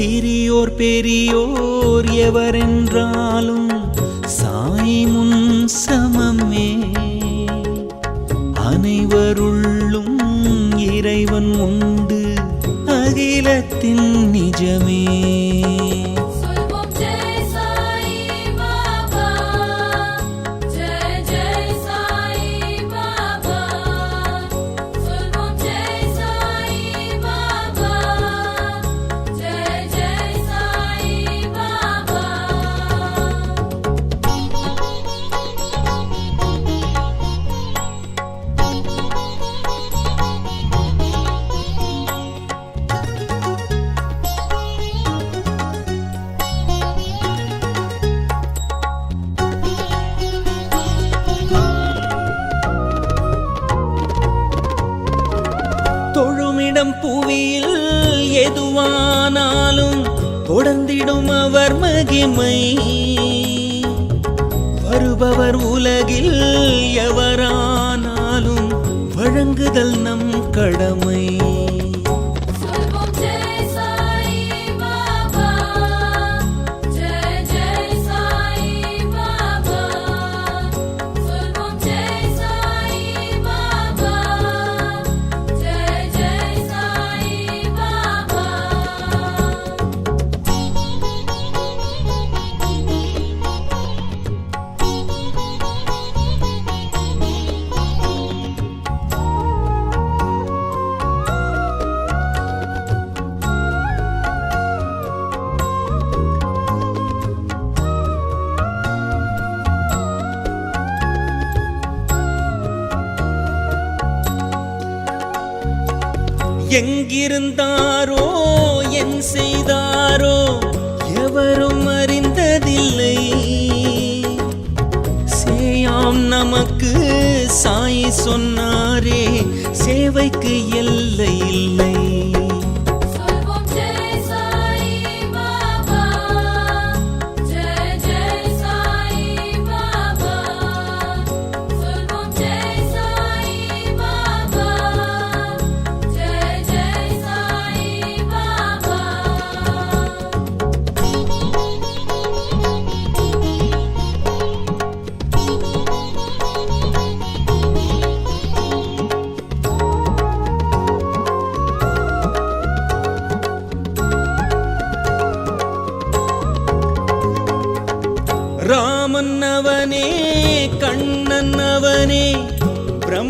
சிறியோர் பெரியோர் எவரென்றாலும் சாய் முன் சமமே. அனைவருள்ளும் இறைவன் உண்டு அகிலத்தின் நிஜமே. இடம் புவியில் எதுவானாலும் தொடர்ந்திடும் அவர் மகிமை. வருபவர் உலகில் எவரானாலும் வழங்குதல் நம் கடமை. எங்கிருந்தாரோ என் செய்தாரோ எவரும் அறிந்ததில்லை. சேயாம் நமக்கு சாய் சொன்னாரே சேவைக்கு எல்லை இல்லை.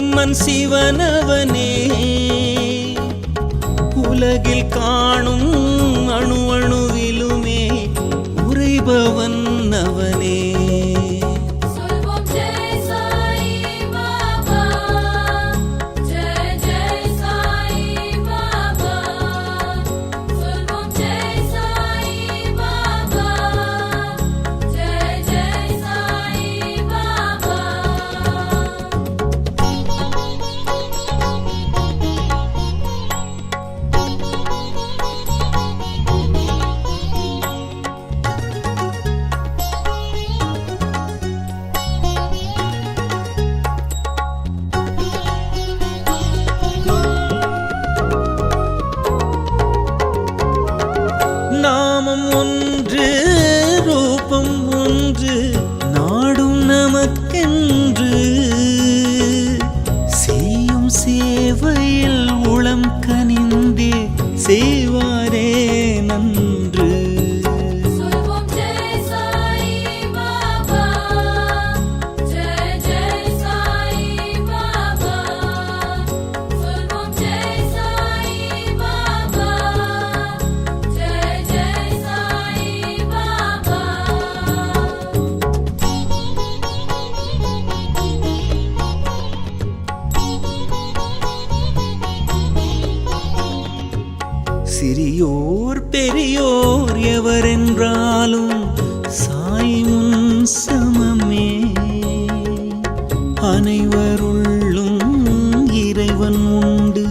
பிரம்மன் சிவனவனே. உலகில் காணும் அணு அணுவிலுமே உறைபவன் அவன். சிறியோர் பெரியோர் எவரென்றாலும் சாய் முன் சமமே. அனைவருள்ளும் இறைவன் உண்டு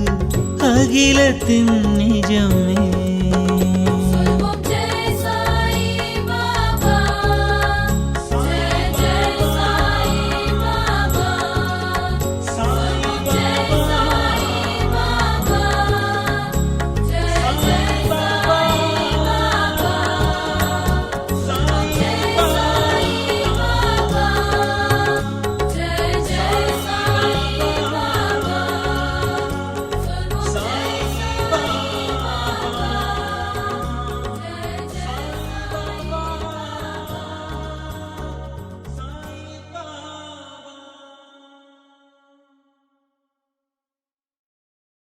அகிலத்தின் நிஜமே.